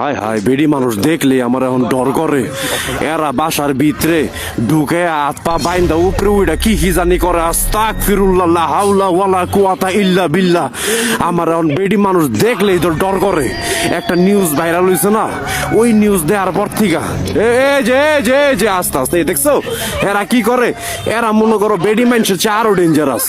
হায় হায়, বেডি মানুষ দেখলে আমার এখন ডর করে। এরা বাসার ভিতরে ঢুকে হাত পা বাইন্দা, উপরে উইটা কি কি জানি করে। আস্তাক ফিরুল্লাহ হাউলা ওয়ালা কুয়াতা ইল্লা বিল্লাহ। আমার এখন বেডি মানুষ দেখলেই তো ডর করে। একটা নিউজ ভাইরাল হয়েছে না, ওই নিউজ দেওয়ার পর থেকে। এ যে যে যে, আস্তে আস্তে দেখছ? এরা কি করে? এরা মনে করো বেডি মানুষের চেয়ে আরও ডেঞ্জারাস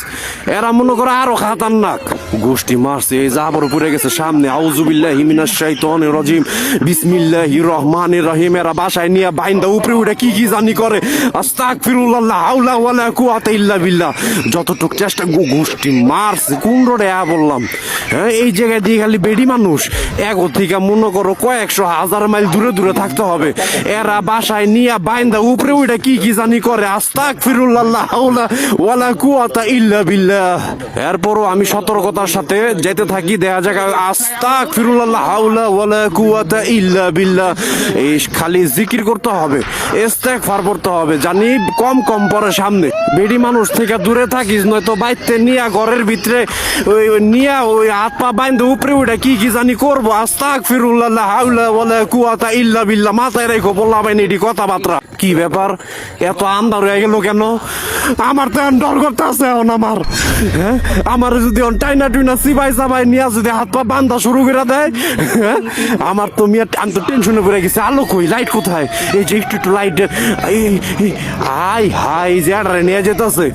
এরা মনে করো আরও খাতারনাক। গোষ্ঠী মারছে, এই জাবর পড়ে গেছে সামনে। আউজুবিল্লাহ হিমিনাশ শাইতানির রাজিম। বিসমিল্লাহির রহমানির রহিম এরা বাসায় নিয়ে বাইন্দা উপরে উঠে কি কি জানি করে। আস্তাগফিরুল্লাহ হাওলা ওয়ালা কুওয়াতা ইল্লা বিল্লাহ। যতটুক চেষ্টা গোষ্ঠী মারছে কোন রোডে আ বললাম। হ্যাঁ এই জায়গায় দিয়ে খালি বেডি মানুষ। এগো থেকে মনে করো কয়েকশো হাজার মাইল দূরে দূরে থাকতে হবে। এরা বাসায় নিয়ে বাইন্দা উপরে উঠে কি কি জানি করে। আস্তাগফিরুল্লাহ হাওলা ওয়ালা কুওয়াতা ইল্লা বিল্লাহ। এরপরও আমি সতর্কতার সাথে যেতে থাকি, দেখা যাক। আস্তাক ফিরুল্লাহ হাউলা ওয়ালা কুয়াতা ইল্লা বিল্লাহ। এই খালি জিকির করতে হবে ইস্তেগফার পড়তে হবে। জানি কম কম পরে সামনে। বেডি মানুষ থেকে দূরে থাকিস, নয়তো বাইতে নিয়া ঘরের ভিতরে ওই নিয়া ওই হাত পা বাইন্দে উপরে উঠে কি কি জানি করব। আস্তাক ফিরুল্লাহ হাউলা বলে কুয়াতা ইল্লা বিল্লা মাথায় রেখো, বললাম এটি কথাবার্তা। কি ব্যাপার? এত আন্দার হয়ে গেল কেন? আমার তো এখন ডর করতে আছে এখন আমার। হ্যাঁ? আমার যদি টাইনা টুইনা সিবাই সাবাই নিয়ে যদি হাত পা বান্ধা শুরু করে দেয় হ্যাঁ? আমার তো মিয়া, আমি তো টেনশনে পড়ে গেছে। আলো কই? লাইট কোথায়? এই যে একটু একটু লাইট হাই হাই যে আডারে নিয়ে যেতেছে।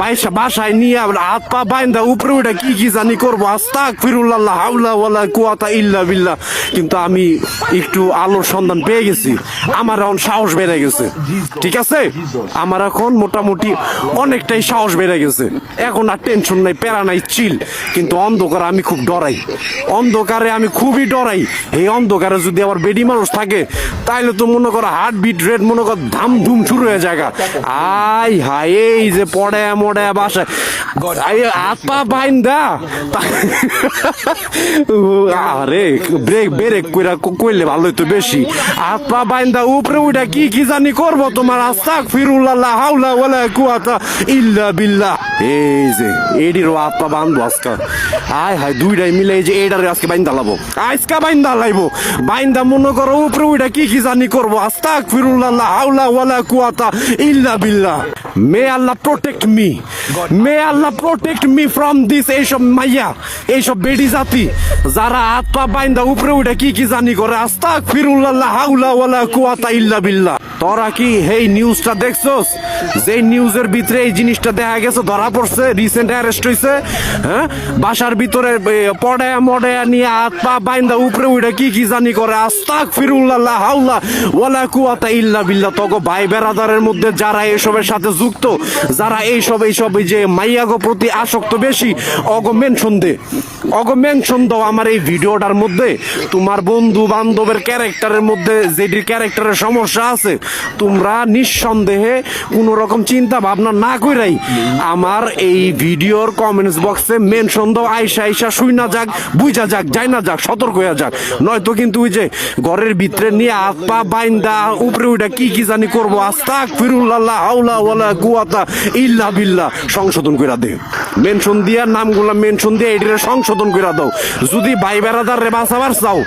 বাইসা বাসায় নিয়ে হাত পা বান্ধা উপরে উঠে কি কি জানি করব। আস্তাক ফিরুল্লাহ হাউলা ওয়ালা কুয়াতা ইল্লা বিল্লাহ। কিন্তু আমি একটু আলোর সন্ধান পেয়ে গেছি। আমার এখন সাহস বেড়ে গেছে। ঠিক আছে? আমার এখন মোটামুটি অনেকটাই সাহস বেড়ে গেছে। এখন আর টেনশন নাই প্যারা নাই চিল কিন্তু অন্ধকারে আমি খুব ডরাই। অন্ধকারে আমি খুবই ডরাই। এই অন্ধকারে যদি আবার বেডি মানুষ থাকে তাইলে তো মনে করো হার্ট বিট রেট মনে কর ধাম ধুম শুরু হয়ে জায়গা আই হাই এই যে পড়ে মড়ে বাসায়। আই, হাত পা বাইন দা আরে ব্রেক ব্রেক কইরা কইলে ভালো হইতো বেশি। হাত পা বাইন্দা উপরে উঠা কি কি জানি করব তোমার আস্তাক ফিরুল্লাহ হাউলা ওয়ালা কুয়াতা ইল্লা বিল্লাহ। এই যে, এডির হাত পা বান্ধবো আজকা। হাই হায়, দুইটাই মিলে এই যে এডারে আজকে বাইন্দা দালাবো আজকা বাইন্দা লাইবো। বাইন্দা মনে করো উপরে উঠা কি কি জানি করব। আস্তাক ফিরুল্লাহ হাউলা ওয়ালা কুয়াতা ইল্লা বিল্লাহ। May Allah protect me may Allah protect me from this এইসব মাইয়া, এইসব বেডি জাতি, যারা হাত পা বাইন্দা উপরে উঠে কি কি জানি করে। আস্তাক ফিরুল্লাহ হাউলা ওয়ালা কুয়াতা ইল্লা বিল্লাহ। তোরা কি এই নিউজটা দেখছস? যে নিউজের ভিতরে এই জিনিসটা দেখা গেছে, ধরা পড়ছে রিসেন্ট অ্যারেস্ট হইছে হ্যাঁ? বাসার ভিতরে পড়ে মডে নিয়ে হাত পা বাইন্দা উপরে উঠে কি কি জানি করে। আস্তাক ফিরুল্লাহ হাউলা ওয়ালা কুয়াতা ইল্লা বিল্লাহ। তগো ভাই বেরাদারের মধ্যে যারা এসবের সাথে যুক্ত, যারা এইসব এইসব এই যে মাইয়াগো প্রতি আসক্ত বেশি অগমেন দে অগ মেনশন দাও আমার এই ভিডিওটার মধ্যে। তোমার বন্ধু বান্ধবের ক্যারেক্টারের মধ্যে যেটির ক্যারেক্টারের সমস্যা আছে, তোমরা নিঃসন্দেহে কোনো রকম চিন্তা ভাবনা না কইরাই। আমার এই ভিডিওর কমেন্টস বক্সে মেনশন দাও, আইসা আইসা শুই না যাক বুঝা যাক যাই না যাক, সতর্ক হয়ে যাক। নয়তো কিন্তু ওই যে ঘরের ভিতরে নিয়ে হাত পা বাইন্দা, উপরে উঠা কি কি জানি করব আস্তাক ফিরুল্লাহ হাউলা ওয়ালা কুয়াতা ইল্লা বিল্লাহ, সংশোধন কইরা দে। মেনশন দিয়া, নামগুলা মেনশন দিয়ে, এটিরে সংশোধন কইরা দাও। যদি ভাই বেড়াদার রে বাঁচাবার চাও,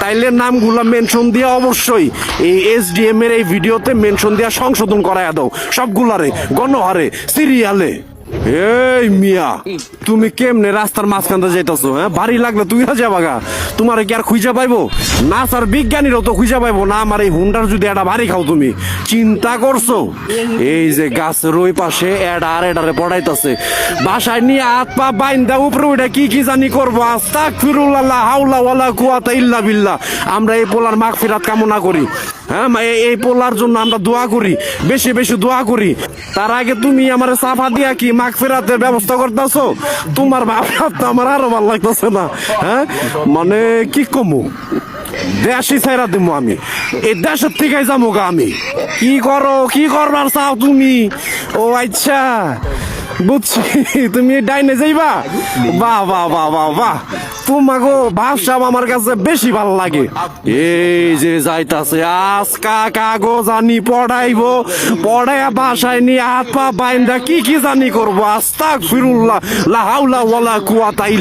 তাইলে নামগুলা মেনশন দিয়ে অবশ্যই এই এসডিএম এর এই ভিডিওতে মেনশন দিয়ে সংশোধন করাই দাও। সবগুলারে, গণহারে সিরিয়ালে এই মিয়া, তুমি কেমনে রাস্তার মাঝখানটা যাইতাছো হ্যাঁ? বাড়ি লাগলে তুই না যাবাগা তোমার কি আর খুঁজা পাইবো? না স্যার বিজ্ঞানীরাও তো খুঁজা পাইবো না, আমার এই হুন্ডার যদি একটা বাড়ি খাও তুমি। চিন্তা করছ? এই যে গাছের ওই পাশে, এডা আর এডারে পড়াইতাছে। বাসায় নিয়ে হাত পা বাইন্দা, উপরে উঠে কি কি জানি করব? আস্তাক ফিরুল্লাহ হাউলা ওয়ালা কুয়াতা ইল্লা বিল্লাহ। আমরা এই পোলার মাগ ফিরাত কামনা করি। হ্যাঁ এই- পোলার জন্য আমরা দোয়া করি, বেশি বেশি দোয়া করি। তার আগে তুমি আমার সাফা দিয়া কি মাগ ফেরাতের ব্যবস্থা করতেছো? তোমার ভাবনা তো আমার আরও ভালো লাগতেছে না হ্যাঁ? মানে কি কমু? দেশি ছাইরা দিমু আমি। এই দেশের থেকে যাব গা আমি। কি করো, কি করবার চাও তুমি? ও আচ্ছা বুঝছি। তুমি ডাইনে যাইবা? বাহ বাহ বাহ বাহ বাহ। তোমাকে ভাবসাব আমার কাছে বেশি ভালো লাগে। এই যে যাইতাছে, আজকা কাগজ আনি পড়াইবো, পড়াইয়া বাসায় নিয়ে হাত পা বাইন্দা, কি কি জানি করব? আস্তাক ফিরুল্লাহ লাহাউলা ওয়ালা কুয়াতাই